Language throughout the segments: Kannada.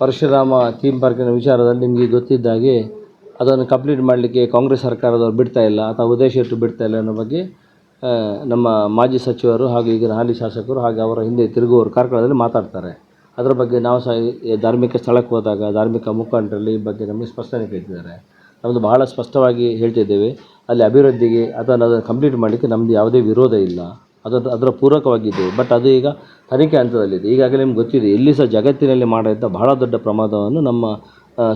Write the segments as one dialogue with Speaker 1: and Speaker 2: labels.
Speaker 1: ಪರಶುರಾಮ ಥೀಮ್ ಪಾರ್ಕಿನ ವಿಚಾರದಲ್ಲಿ ನಿಮಗೆ ಗೊತ್ತಿದ್ದ ಹಾಗೆ ಅದನ್ನು ಕಂಪ್ಲೀಟ್ ಮಾಡಲಿಕ್ಕೆ ಕಾಂಗ್ರೆಸ್ ಸರ್ಕಾರದವರು ಬಿಡ್ತಾ ಇಲ್ಲ, ಅಥವಾ ಉದ್ದೇಶ ಇಟ್ಟು ಬಿಡ್ತಾ ಇಲ್ಲ ಅನ್ನೋ ಬಗ್ಗೆ ನಮ್ಮ ಮಾಜಿ ಸಚಿವರು ಹಾಗೂ ಈಗಿನ ಹಾಲಿ ಶಾಸಕರು ಹಾಗೆ ಅವರ ಹಿಂದೆ ತಿರುಗುವವರು ಕಾರ್ಕಳದಲ್ಲಿ ಮಾತಾಡ್ತಾರೆ. ಅದರ ಬಗ್ಗೆ ನಾವು ಸಹ ಧಾರ್ಮಿಕ ಸ್ಥಳಕ್ಕೆ ಹೋದಾಗ, ಧಾರ್ಮಿಕ ಮುಖಂಡರಲ್ಲಿ ಈ ಬಗ್ಗೆ ನಮಗೆ ಸ್ಪಷ್ಟನೆ ಕೇಳ್ತಿದ್ದಾರೆ. ನಮ್ಮದು ಬಹಳ ಸ್ಪಷ್ಟವಾಗಿ ಹೇಳ್ತಿದ್ದೇವೆ. ಅಲ್ಲಿ ಅಭಿವೃದ್ಧಿಗೆ ಅದನ್ನು ಅದನ್ನು ಕಂಪ್ಲೀಟ್ ಮಾಡಲಿಕ್ಕೆ ನಮ್ಮದು ಯಾವುದೇ ವಿರೋಧ ಇಲ್ಲ. ಅದರ ಅದರ ಪೂರಕವಾಗಿದ್ದು ಬಟ್ ಅದು ಈಗ ತನಿಖೆ ಹಂತದಲ್ಲಿದೆ. ಈಗಾಗಲೇ ನಿಮ್ಗೆ ಗೊತ್ತಿದೆ, ಎಲ್ಲಿ ಸಹ ಜಗತ್ತಿನಲ್ಲಿ ಮಾಡಿದ್ದ ಬಹಳ ದೊಡ್ಡ ಪ್ರಮಾದವನ್ನು ನಮ್ಮ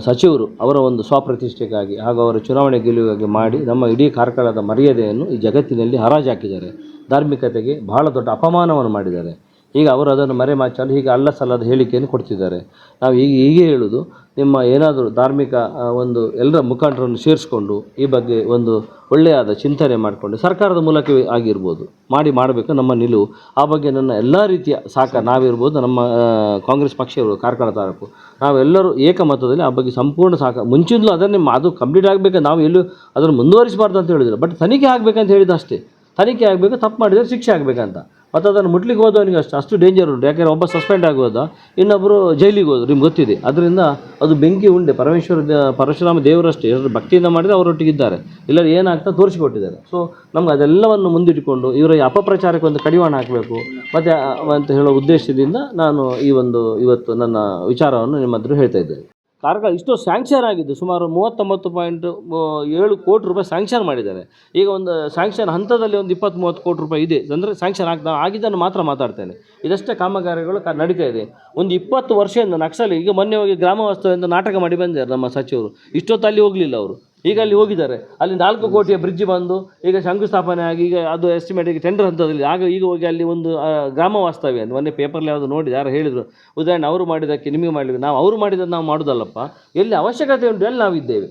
Speaker 1: ಸಚಿವರು ಅವರ ಒಂದು ಸ್ವಪ್ರತಿಷ್ಠೆಗಾಗಿ ಹಾಗೂ ಅವರ ಚುನಾವಣೆ ಗೆಲುವಿಗಾಗಿ ಮಾಡಿ ನಮ್ಮ ಇಡೀ ಕಾರ್ಕಳದ ಮರ್ಯಾದೆಯನ್ನು ಈ ಜಗತ್ತಿನಲ್ಲಿ ಹರಾಜು ಹಾಕಿದ್ದಾರೆ ಧಾರ್ಮಿಕತೆಗೆ ಬಹಳ ದೊಡ್ಡ ಅಪಮಾನವನ್ನು ಮಾಡಿದ್ದಾರೆ. ಈಗ ಅವರು ಅದನ್ನು ಮರೆಮಾಚಲು ಹೀಗೆ ಅಲ್ಲ ಸಲ್ಲದ ಹೇಳಿಕೆಯನ್ನು ಕೊಡ್ತಿದ್ದಾರೆ. ನಾವು ಈಗ ಹೀಗೆ ಹೇಳುವುದು ನಿಮ್ಮ ಏನಾದರೂ ಧಾರ್ಮಿಕ ಒಂದು ಎಲ್ಲರ ಮುಖಂಡರನ್ನು ಸೇರಿಸ್ಕೊಂಡು ಈ ಬಗ್ಗೆ ಒಂದು ಒಳ್ಳೆಯಾದ ಚಿಂತನೆ ಮಾಡಿಕೊಂಡು ಸರ್ಕಾರದ ಮೂಲಕವೇ ಆಗಿರ್ಬೋದು, ಮಾಡಿ ಮಾಡಬೇಕು ನಮ್ಮ ನಿಲುವು. ಆ ಬಗ್ಗೆ ನನ್ನ ಎಲ್ಲ ರೀತಿಯ ಸಾಕ ನಾವಿರ್ಬೋದು, ನಮ್ಮ ಕಾಂಗ್ರೆಸ್ ಪಕ್ಷ ಇರ್ಬೋದು ಕಾರ್ಕಳ ತಾಲೂಕು. ನಾವೆಲ್ಲರೂ ಏಕಮತದಲ್ಲಿ ಆ ಬಗ್ಗೆ ಸಂಪೂರ್ಣ ಸಾಕ. ಮುಂಚಿಂದಲೂ ಅದನ್ನೇ ಅದು ಕಂಪ್ಲೀಟ್ ಆಗಬೇಕು ನಾವು ಎಲ್ಲೂ ಅದನ್ನು ಮುಂದುವರಿಸಬಾರ್ದು ಅಂತ ಹೇಳಿದ್ರು. ಬಟ್ ತನಿಖೆ ಆಗಬೇಕಂತ ಹೇಳಿದ್ದು ಅಷ್ಟೇ. ತನಿಖೆ ಆಗಬೇಕು, ತಪ್ಪು ಮಾಡಿದರೆ ಶಿಕ್ಷೆ ಆಗಬೇಕಂತ. ಮತ್ತು ಅದನ್ನು ಮುಟ್ಲಿಕ್ಕೆ ಹೋದವನಿಗೆ ಅಷ್ಟು ಅಷ್ಟು ಡೇಂಜರ್ ಉಂಟು. ಯಾಕೆಂದರೆ ಒಬ್ಬ ಸಸ್ಪೆಂಡ್ ಆಗೋದ ಇನ್ನೊಬ್ಬರು ಜೈಲಿಗೆ ಹೋದ್ರು, ನಿಮ್ಗೆ ಗೊತ್ತಿದೆ. ಅದರಿಂದ ಅದು ಬೆಂಕಿ ಉಂಡೆ. ಪರಮೇಶ್ವರ ಪರಶುರಾಮ ದೇವರಷ್ಟೇ. ಎಲ್ಲರೂ ಭಕ್ತಿಯಿಂದ ಮಾಡಿದರೆ ಅವರೊಟ್ಟಿಗಿದ್ದಾರೆ. ಇಲ್ಲ ಏನಾಗ್ತಾ ತೋರಿಸಿಕೊಟ್ಟಿದ್ದಾರೆ. ಸೊ ನಮ್ಗೆ ಅದೆಲ್ಲವನ್ನು ಮುಂದಿಟ್ಟುಕೊಂಡು ಇವರ ಅಪಪ್ರಚಾರಕ್ಕೆ ಒಂದು ಕಡಿವಾಣ ಹಾಕಬೇಕು. ಮತ್ತು ಅಂತ ಹೇಳೋ ಉದ್ದೇಶದಿಂದ ನಾನು ಈ ಒಂದು ಇವತ್ತು ನನ್ನ ವಿಚಾರವನ್ನು ನಿಮ್ಮ ಹೇಳ್ತಾ ಇದ್ದೇನೆ. ಕಾರ್ಕಳ ಇಷ್ಟು ಸ್ಯಾಂಕ್ಷನ್ ಆಗಿದ್ದು, ಸುಮಾರು ಮೂವತ್ತೊಂಬತ್ತು ಪಾಯಿಂಟ್ ಏಳು ಕೋಟಿ ರೂಪಾಯಿ ಸ್ಯಾಂಕ್ಷನ್ ಮಾಡಿದ್ದಾರೆ. ಈಗ ಒಂದು ಸ್ಯಾಂಕ್ಷನ್ ಹಂತದಲ್ಲಿ ಒಂದು ಇಪ್ಪತ್ತು ಮೂವತ್ತು ಕೋಟಿ ರೂಪಾಯಿ ಇದೆ. ಅಂದರೆ ಸ್ಯಾಂಕ್ಷನ್ ಆಗ್ತಾ ಆಗಿದ್ದನ್ನು ಮಾತ್ರ ಮಾತಾಡ್ತೇನೆ. ಇದಷ್ಟೇ ಕಾಮಗಾರಿಗಳು ನಡೀತಾ ಇದೆ. ಒಂದು ಇಪ್ಪತ್ತು ವರ್ಷದಿಂದ ನಕ್ಸಲ್, ಈಗ ಮೊನ್ನೆ ಹೋಗಿ ಗ್ರಾಮ ವಾಸ್ತವ್ಯದಿಂದ ನಾಟಕ ಮಾಡಿ ಬಂದಿದ್ದಾರೆ ನಮ್ಮ ಸಚಿವರು. ಇಷ್ಟೊತ್ತು ಅಲ್ಲಿ ಹೋಗಲಿಲ್ಲ ಅವರು. ಈಗ ಅಲ್ಲಿ ಹೋಗಿದ್ದಾರೆ. ಅಲ್ಲಿ ನಾಲ್ಕು ಕೋಟಿಯ ಬ್ರಿಡ್ಜ್ ಬಂದು ಈಗ ಶಂಕುಸ್ಥಾಪನೆ ಆಗಿ ಈಗ ಅದು ಎಸ್ಟಿಮೇಟ್ ಈಗ ಟೆಂಡರ್ ಹಂತದಲ್ಲಿ ಆಗ ಈಗ ಹೋಗಿ ಅಲ್ಲಿ ಒಂದು ಗ್ರಾಮ ವಾಸ್ತವ್ಯ ಅಂತ ಮೊನ್ನೆ ಪೇಪರ್ಲಿ ಯಾವುದು ನೋಡಿ ಯಾರು ಹೇಳಿದರು. ಉದಾಹರಣೆ ಅವರು ಮಾಡಿದ್ದಕ್ಕೆ ನಿಮಗೆ ಮಾಡಲಿಕ್ಕೆ ನಾವು ಅವರು ಮಾಡಿದ್ದನ್ನು ನಾವು ಮಾಡೋದಲ್ಲಪ್ಪ. ಎಲ್ಲಿ ಅವಶ್ಯಕತೆ ಉಂಟು, ಎಲ್ಲಿ ನಾವಿದ್ದೇವೆ.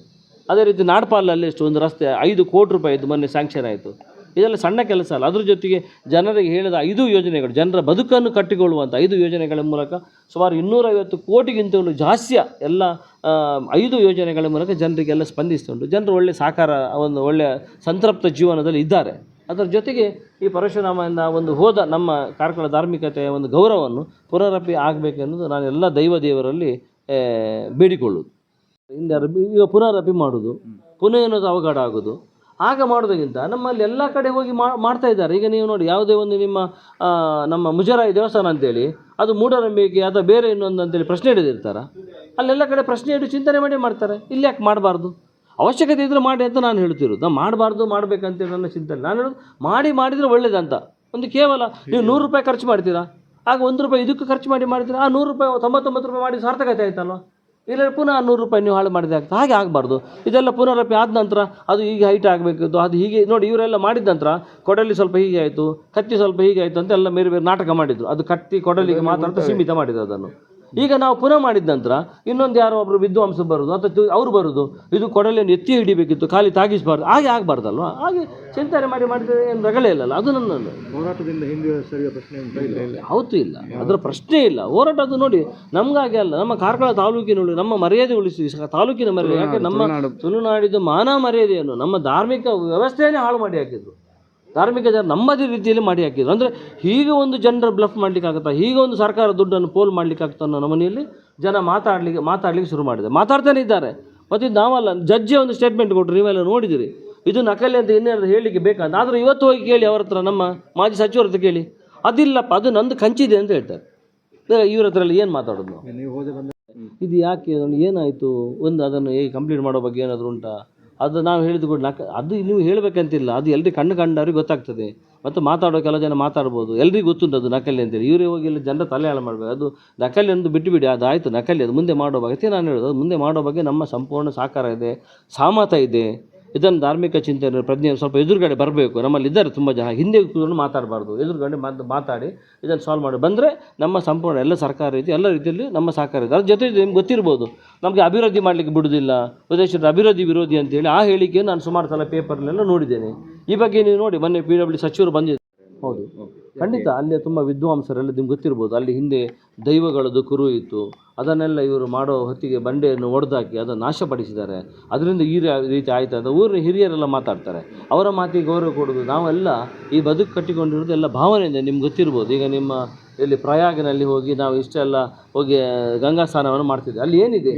Speaker 1: ಅದೇ ರೀತಿ ನಾಡ್ಪಾಲಲ್ಲಿ ಎಷ್ಟು ಒಂದು ರಸ್ತೆ ಐದು ಕೋಟಿ ರೂಪಾಯಿದ್ದು ಮೊನ್ನೆ ಸ್ಯಾಂಕ್ಷನ್ ಆಯಿತು. ಇದೆಲ್ಲ ಸಣ್ಣ ಕೆಲಸ ಅಲ್ಲ. ಅದ್ರ ಜೊತೆಗೆ ಜನರಿಗೆ ಹೇಳಿದ ಐದು ಯೋಜನೆಗಳು ಜನರ ಬದುಕನ್ನು ಕಟ್ಟಿಕೊಳ್ಳುವಂಥ ಐದು ಯೋಜನೆಗಳ ಮೂಲಕ ಸುಮಾರು ಇನ್ನೂರೈವತ್ತು ಕೋಟಿಗಿಂತಲೂ ಜಾಸ್ತಿಯ ಎಲ್ಲ ಐದು ಯೋಜನೆಗಳ ಮೂಲಕ ಜನರಿಗೆಲ್ಲ ಸ್ಪಂದಿಸ್ತುಂಟು ಜನರು ಒಳ್ಳೆಯ ಸಾಕಾರ ಒಂದು ಒಳ್ಳೆಯ ಸಂತೃಪ್ತ ಜೀವನದಲ್ಲಿ ಇದ್ದಾರೆ. ಅದರ ಜೊತೆಗೆ ಈ ಪರಶುರಾಮದಿಂದ ಒಂದು ಹೋದ ನಮ್ಮ ಕಾರ್ಕಳ ಧಾರ್ಮಿಕತೆಯ ಒಂದು ಗೌರವವನ್ನು ಪುನರಪಿ ಆಗಬೇಕೆನ್ನುವುದು ನಾನು ಎಲ್ಲ ದೈವ ದೇವರಲ್ಲಿ ಆ, ಬೇಡಿಕೊಳ್ಳುವುದು. ಹಿಂದೆ ಈಗ ಪುನರಪಿ ಮಾಡೋದು ಪುನಃ ಏನಾದ್ರು ಅವಘಡ ಆಗೋದು ಆಗ ಮಾಡೋದಕ್ಕಿಂತ ನಮ್ಮಲ್ಲಿ ಎಲ್ಲ ಕಡೆ ಹೋಗಿ ಮಾಡ್ತಾ ಇದ್ದಾರೆ. ಈಗ ನೀವು ನೋಡಿ, ಯಾವುದೇ ಒಂದು ನಿಮ್ಮ ನಮ್ಮ ಮುಜರಾಯಿ ದೇವಸ್ಥಾನ ಅಂತೇಳಿ, ಅದು ಮೂಢನಂಬಿಕೆ ಅಥವಾ ಬೇರೆ ಇನ್ನೊಂದು ಅಂತೇಳಿ ಪ್ರಶ್ನೆ ಹಿಡಿದಿರ್ತಾರೆ? ಅಲ್ಲೆಲ್ಲ ಕಡೆ ಪ್ರಶ್ನೆ ಹಿಡಿದು ಚಿಂತನೆ ಮಾಡಿ ಮಾಡ್ತಾರೆ. ಇಲ್ಲಿ ಯಾಕೆ ಮಾಡಬಾರ್ದು? ಅವಶ್ಯಕತೆ ಇದ್ದರೆ ಮಾಡಿ ಅಂತ ನಾನು ಹೇಳ್ತಿರೋದು ನಾನು ಮಾಡಬಾರ್ದು, ಮಾಡಬೇಕಂತೇಳಿ ನನ್ನ ಚಿಂತನೆ. ನಾನು ಹೇಳೋದು ಮಾಡಿ ಮಾಡಿದರೆ ಒಳ್ಳೇದಂತ. ಒಂದು ಕೇವಲ ನೀವು ನೂರು ರೂಪಾಯಿ ಖರ್ಚು ಮಾಡ್ತೀರಾ? ಆಗ ಒಂದು ರೂಪಾಯಿ ಇದಕ್ಕೆ ಖರ್ಚು ಮಾಡಿ ಮಾಡ್ತೀರಾ ಆ ನೂರು ರೂಪಾಯಿ, ತೊಂಬತ್ತೊಂಬತ್ತು ರೂಪಾಯಿ ಮಾಡಿ ಸಾರ್ಥಕತೆ ಆಯ್ತಲ್ವ ಇಲ್ಲ ಪುನಃ ನೂರು ರೂಪಾಯಿ ನೀವು ಹಾಳು ಮಾಡಿದೆ ಆಗ್ತದೆ. ಹಾಗೆ ಆಗಬಾರ್ದು. ಇದೆಲ್ಲ ಪುನರಪಿ ಆದ ನಂತರ ಅದು ಹೀಗೆ ಹೈಟ್ ಆಗಬೇಕಿತ್ತು ಅದು ಹೀಗೆ ನೋಡಿ ಇವರೆಲ್ಲ ಮಾಡಿದ ನಂತರ ಕೊಡಲಿ ಸ್ವಲ್ಪ ಹೀಗೆ ಆಯಿತು ಕತ್ತಿ ಸ್ವಲ್ಪ ಹೀಗೆ ಆಯಿತು ಅಂತ ಎಲ್ಲ ಬೇರೆ ಬೇರೆ ನಾಟಕ ಮಾಡಿದ್ರು. ಅದು ಕತ್ತಿ ಕೊಡಲಿಗೆ ಮಾತ್ರ ಅಂತ ಸೀಮಿತ ಮಾಡಿದ್ರು ಅದನ್ನು. ಈಗ ನಾವು ಪುನಃ ಮಾಡಿದ ನಂತರ ಇನ್ನೊಂದು ಯಾರೋ ಒಬ್ಬರು ವಿದ್ವಾಂಸ ಬರೋದು ಅಥವಾ ಅವ್ರು ಬರೋದು ಇದು ಕೊಡಲಿಯನ್ನು ಎತ್ತಿ ಹಿಡಿಬೇಕಿತ್ತು ಖಾಲಿ ತಾಗಿಸಬಾರ್ದು ಹಾಗೆ ಆಗಬಾರ್ದಲ್ವ? ಹಾಗೆ ಚಿಂತನೆ ಮಾಡಿ ಮಾಡಿದರೆ ಏನು ರಗಳೇ ಇಲ್ಲಲ್ಲ ಅದು ನನ್ನ
Speaker 2: ಹೋರಾಟದಿಂದ ಹಿಂದೆ ಸರಿಯ ಪ್ರಶ್ನೆ
Speaker 1: ಯಾವತ್ತೂ ಇಲ್ಲ. ಅದರ ಪ್ರಶ್ನೆ ಇಲ್ಲ. ಹೋರಾಟ ಅದು ನೋಡಿ ನಮಗಾಗಿ ಅಲ್ಲ ನಮ್ಮ ಕಾರ್ಕಳ ತಾಲೂಕಿನ ನಮ್ಮ ಮರ್ಯಾದೆ ಉಳಿಸಿ ತಾಲೂಕಿನ ಮರ್ಯಾದೆ ಯಾಕೆ ನಮ್ಮ ತುಳುನಾಡಿದ ಮಾನ ಮರ್ಯಾದೆಯನ್ನು ನಮ್ಮ ಧಾರ್ಮಿಕ ವ್ಯವಸ್ಥೆಯನ್ನೇ ಹಾಳು ಮಾಡಿ ಹಾಕಿದ್ರು. ಧಾರ್ಮಿಕ ಜನ ನಮ್ಮದೇ ರೀತಿಯಲ್ಲಿ ಮಾಡಿ ಹಾಕಿದ್ರು. ಅಂದರೆ ಹೀಗೆ ಒಂದು ಜನರ ಬ್ಲಫ್ ಮಾಡ್ಲಿಕ್ಕೆ ಆಗುತ್ತಾ ಹೀಗೆ ಒಂದು ಸರ್ಕಾರ ದುಡ್ಡನ್ನು ಪೋಲ್ ಮಾಡ್ಲಿಕ್ಕೆ ಆಗ್ತಾ ಅನ್ನೋ ನಮ್ಮನೆಯಲ್ಲಿ ಜನ ಮಾತಾಡ್ಲಿಕ್ಕೆ ಮಾತಾಡ್ಲಿಕ್ಕೆ ಶುರು ಮಾಡಿದೆ. ಮಾತಾಡ್ತಾನೆ ಇದ್ದಾರೆ. ಮತ್ತು ಇದು ನಾವಲ್ಲ ಜಡ್ಜೆ ಒಂದು ಸ್ಟೇಟ್ಮೆಂಟ್ ಕೊಟ್ಟರು ನೀವೆಲ್ಲ ನೋಡಿದಿರಿ. ಇದು ನಕಲಿ ಅಂತ ಇನ್ನೇನಾದ್ರು ಹೇಳಲಿಕ್ಕೆ ಬೇಕಂತ ಆದರೆ ಇವತ್ತು ಹೋಗಿ ಕೇಳಿ ಅವ್ರ ಹತ್ರ ನಮ್ಮ ಮಾಜಿ ಸಚಿವರ ಹತ್ರ ಕೇಳಿ. ಅದಿಲ್ಲಪ್ಪ ಅದು ನಂದು ಕಂಚಿದೆ ಅಂತ ಹೇಳ್ತಾರೆ. ಇವ್ರ ಹತ್ರ ಏನು ಮಾತಾಡೋದು? ನಾವು ಇದು ಯಾಕೆ ಅದನ್ನು ಏನಾಯಿತು? ಒಂದು ಅದನ್ನು ಹೇಗೆ ಕಂಪ್ಲೀಟ್ ಮಾಡೋ ಬಗ್ಗೆ ಏನಾದರೂ ಉಂಟಾ? ಅದು ನಾವು ಹೇಳಿದ ಕೂಡ ಅದು ನೀವು ಹೇಳಬೇಕಂತಿಲ್ಲ, ಅದು ಎಲ್ರಿಗೆ ಕಣ್ಣು ಕಂಡವ್ರಿಗೆ ಗೊತ್ತಾಗ್ತದೆ. ಮತ್ತು ಮಾತಾಡೋ ಕೆಲವು ಜನ ಮಾತಾಡ್ಬೋದು. ಎಲ್ರಿಗೂ ಗೊತ್ತುಂಟು ಅದು ನಕಲಿ ಅಂತೇಳಿ ಇವರೇ ಹೋಗಿ ಇಲ್ಲಿ ಜನರ ತಲೆ ಹಾಳು ಮಾಡಬೇಕು. ಅದು ನಕಲಿ ಅಂದು ಬಿಟ್ಟು ಬಿಡಿ ಅದು ಆಯಿತು, ನಕಲಿ, ಅದು ಮುಂದೆ ಮಾಡೋ ಬಗ್ಗೆ. ನಾನು ಹೇಳೋದು, ಅದು ಮುಂದೆ ಮಾಡೋ ಬಗ್ಗೆ ನಮ್ಮ ಸಂಪೂರ್ಣ ಸಹಕಾರ ಇದೆ, ಸಾಮತ ಇದೆ. ಇದನ್ನು ಧಾರ್ಮಿಕ ಚಿಂತನೆ ಪ್ರಜ್ಞೆ ಸ್ವಲ್ಪ ಎದುರುಗಡೆ ಬರಬೇಕು. ನಮ್ಮಲ್ಲಿ ಇದ್ದಾರೆ ತುಂಬ ಜನ. ಹಿಂದೆ ಕೂತ್ಕೊಂಡು ಮಾತಾಡಬಾರ್ದು. ಎದುರುಗಡೆ ಮಾತು ಮಾತಾಡಿ, ಇದನ್ನು ಸಾಲ್ವ್ ಮಾಡಿ. ಬಂದರೆ ನಮ್ಮ ಸಂಪೂರ್ಣ ಎಲ್ಲ ಸರ್ಕಾರ ರೀತಿ, ಎಲ್ಲ ರೀತಿಯಲ್ಲಿ ನಮ್ಮ ಸಹಕಾರ ಇದೆ. ಅದ್ರ ಜೊತೆ ನಿಮ್ಗೆ ಗೊತ್ತಿರ್ಬೋದು, ನಮಗೆ ಅಭಿವೃದ್ಧಿ ಮಾಡಲಿಕ್ಕೆ ಬಿಡೋದಿಲ್ಲ ಉದ್ದೇಶದ ಅಭಿವೃದ್ಧಿ ವಿರೋಧಿ ಅಂತೇಳಿ ಆ ಹೇಳಿಕೆ ನಾನು ಸುಮಾರು ಸಲ ಪೇಪರ್ನೆಲ್ಲ ನೋಡಿದ್ದೇನೆ. ಈ ಬಗ್ಗೆ ನೀವು ನೋಡಿ, ಮೊನ್ನೆ ಪಿ ಡಬ್ಲ್ಯೂ ಸಚಿವರು ಬಂದಿದ್ದಾರೆ ಹೌದು. ಖಂಡಿತ ಅಲ್ಲಿ ತುಂಬ ವಿದ್ವಾಂಸರೆಲ್ಲ ನಿಮ್ಗೆ ಗೊತ್ತಿರ್ಬೋದು. ಅಲ್ಲಿ ಹಿಂದೆ ದೈವಗಳದ್ದು ಕುರು ಇತ್ತು. ಅದನ್ನೆಲ್ಲ ಇವರು ಮಾಡೋ ಹೊತ್ತಿಗೆ ಬಂಡೆಯನ್ನು ಒಡೆದಾಕಿ ಅದನ್ನು ನಾಶಪಡಿಸಿದ್ದಾರೆ. ಅದರಿಂದ ಈ ರೀತಿ ಆಯ್ತು? ಅಂತ ಊರಿನ ಹಿರಿಯರೆಲ್ಲ ಮಾತಾಡ್ತಾರೆ. ಅವರ ಮಾತಿಗೆ ಗೌರವ ಕೊಡೋದು ನಾವೆಲ್ಲ ಈ ಬದುಕು ಕಟ್ಟಿಕೊಂಡಿರೋದು ಎಲ್ಲ ಭಾವನೆಯಿಂದ ನಿಮ್ಗೆ ಗೊತ್ತಿರ್ಬೋದು. ಈಗ ನಿಮ್ಮ ಇಲ್ಲಿ ಪ್ರಯಾಗನಲ್ಲಿ ಹೋಗಿ ನಾವು ಇಷ್ಟೆಲ್ಲ ಹೋಗಿ ಗಂಗಾ ಸ್ನಾನವನ್ನು ಮಾಡ್ತಿದ್ದೆ ಅಲ್ಲಿ ಏನಿದೆ?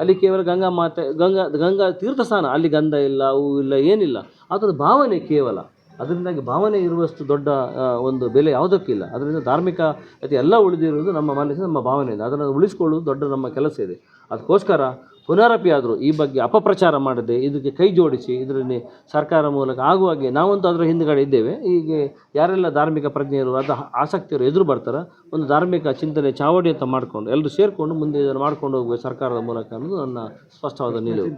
Speaker 1: ಅಲ್ಲಿ ಕೇವಲ ಗಂಗಾ ಮಾತೆ ಗಂಗಾ ಗಂಗಾ ತೀರ್ಥ ಸ್ನಾನ. ಅಲ್ಲಿ ಗಂಧ ಇಲ್ಲ ಹೂ ಇಲ್ಲ ಏನಿಲ್ಲ. ಅದರ ಭಾವನೆ ಕೇವಲ. ಅದರಿಂದಾಗಿ ಭಾವನೆ ಇರುವಷ್ಟು ದೊಡ್ಡ ಒಂದು ಬೆಲೆ ಯಾವುದಕ್ಕಿಲ್ಲ. ಅದರಿಂದ ಧಾರ್ಮಿಕ ಅತಿ ಎಲ್ಲ ಉಳಿದಿರುವುದು ನಮ್ಮ ಮನಸ್ಸಿನ ನಮ್ಮ ಭಾವನೆಯಿಂದ. ಅದನ್ನು ಉಳಿಸ್ಕೊಳ್ಳೋದು ದೊಡ್ಡ ನಮ್ಮ ಕೆಲಸ ಇದೆ. ಅದಕ್ಕೋಸ್ಕರ ಪುನರಪಿ ಆದರೂ ಈ ಬಗ್ಗೆ ಅಪಪ್ರಚಾರ ಮಾಡದೆ ಇದಕ್ಕೆ ಕೈ ಜೋಡಿಸಿ, ಇದರಲ್ಲಿ ಸರ್ಕಾರ ಮೂಲಕ ಆಗುವಾಗೆ ನಾವಂತೂ ಅದರ ಹಿಂದುಗಡೆ ಇದ್ದೇವೆ. ಹೀಗೆ ಯಾರೆಲ್ಲ ಧಾರ್ಮಿಕ ಪ್ರಜ್ಞೆಯರು, ಅದು ಆಸಕ್ತಿಯರು ಎದುರು ಬರ್ತಾರೆ ಒಂದು ಧಾರ್ಮಿಕ ಚಿಂತನೆ, ಚಾವಡಿ ಅಂತ ಮಾಡಿಕೊಂಡು ಎಲ್ಲರೂ ಸೇರಿಕೊಂಡು ಮುಂದೆ ಇದನ್ನು ಮಾಡ್ಕೊಂಡು ಹೋಗುವ ಸರ್ಕಾರದ ಮೂಲಕ ಅನ್ನೋದು ನನ್ನ ಸ್ಪಷ್ಟವಾದ ನಿಲುವು.